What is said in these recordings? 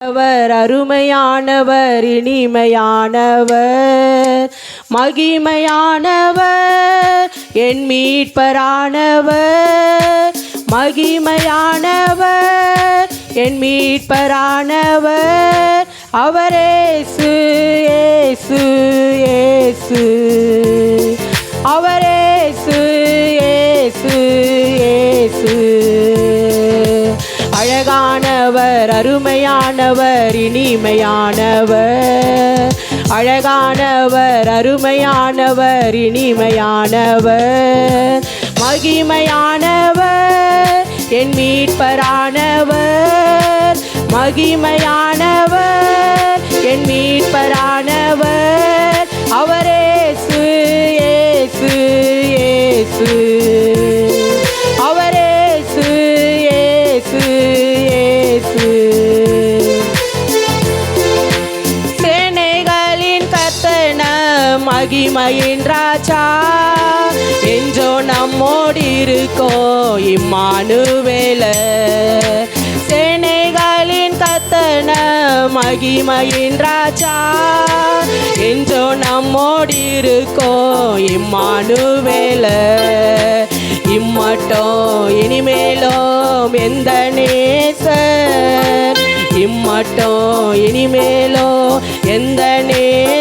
அவர் அருமையானவர் இனிமையானவர் மகிமையானவர் என் மீட்பரானவர் மகிமையானவர் என் மீட்பரானவர். அவரே சு ஏசு ஏசு. அவரேசு ஏசு ஏசு. அழகானவர் அருமையானவர் இனிமையானவர். அழகானவர் அருமையானவர் இனிமையானவர். மகிமையானவர் என் மீட்பரானவர். மகிமையானவர் மகிமையின் ராஜா என்றோ நம்மோடு இருக்கோ இம்மானுவேல. சேனைகளின் கத்தன மகிமையின் ராஜா என்றோ நம்மோடு இருக்கோ இம்மானுவேல. இம்மட்டோ இனிமேலும் எந்த நேசர் இம்மட்டோ இனிமேலோ எந்த நேசர்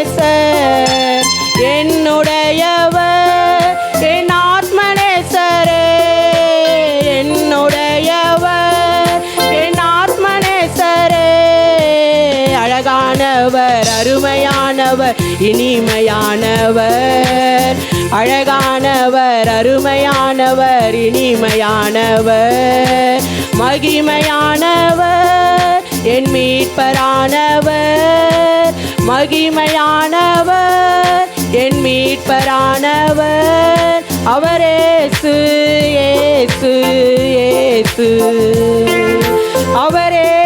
அருமையானவர் இனிமையானவர். அழகானவர் அருமையானவர் இனிமையானவர். மகிமையானவர் என் மீட்பரானவர். மகிமையானவர் என் மீட்பரானவர். அவரேசு ஏசு ஏசு அவரே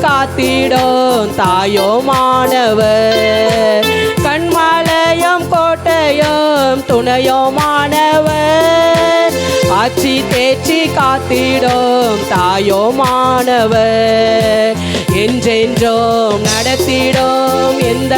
காத்திடும் தாயோமானவர் கண்மலையும் கோட்டையும் துணையோமானவர் ஆட்சி தேச்சி காத்திடும் தாயோமானவர் என்றென்றோம் நடத்திடும் எந்த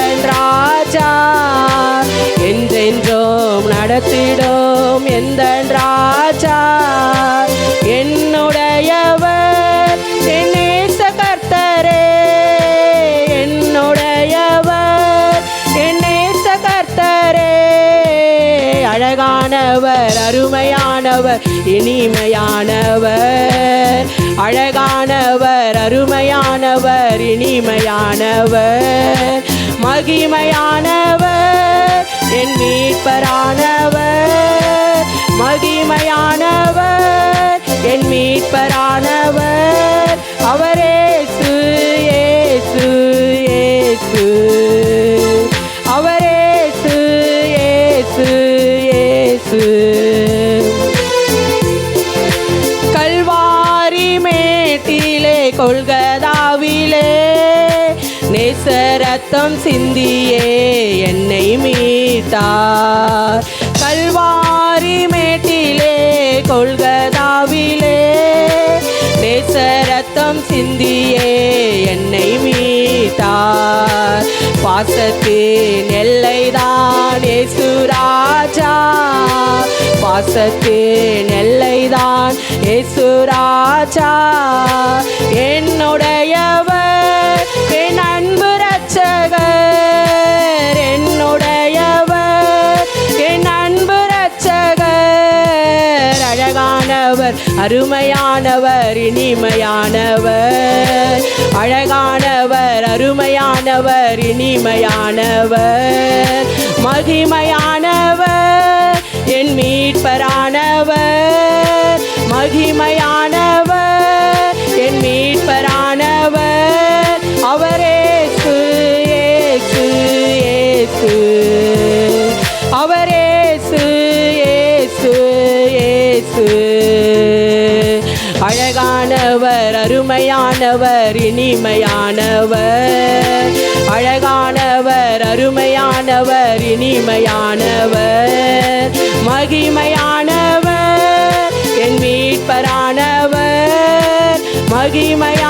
அழகானவர் அருமையானவர் இனிமையானவர். அழகானவர் அருமையானவர் இனிமையானவர். மகிமையானவர். மேட்டிலே கொள்கதாவிலே நேசரத்தம் சிந்தியே என்னை மீட்டார். கல்வாரி மேட்டிலே கொள்கதாவிலே நேசரத்தம் சிந்தியே என்னை மீட்டார். பாசத்தின் எல்லைதான் பாசத்து எல்லைதான் ஏசுராஜா என்னுடையவர் என் அன்பு ரட்சகர் என்னுடையவர் என் அன்பு ரட்சகர் அழகானவர் அருமையானவர் இனிமையானவர். அழகானவர் அருமையானவர் இனிமையானவர். மகிமையானவர். மீட்பரானவர் மகிமையானவர். என் மீட்பரானவர் அவரே ஏசு ஏசு அவரே ஏசு ஏசு அழகானவர் அருமையானவர் இனிமையானவர். அழகானவர் அருமை மகிமையானவர் இனிமையானவர். மகிமையானவர் என் மீட்பரானவர். மகிமையான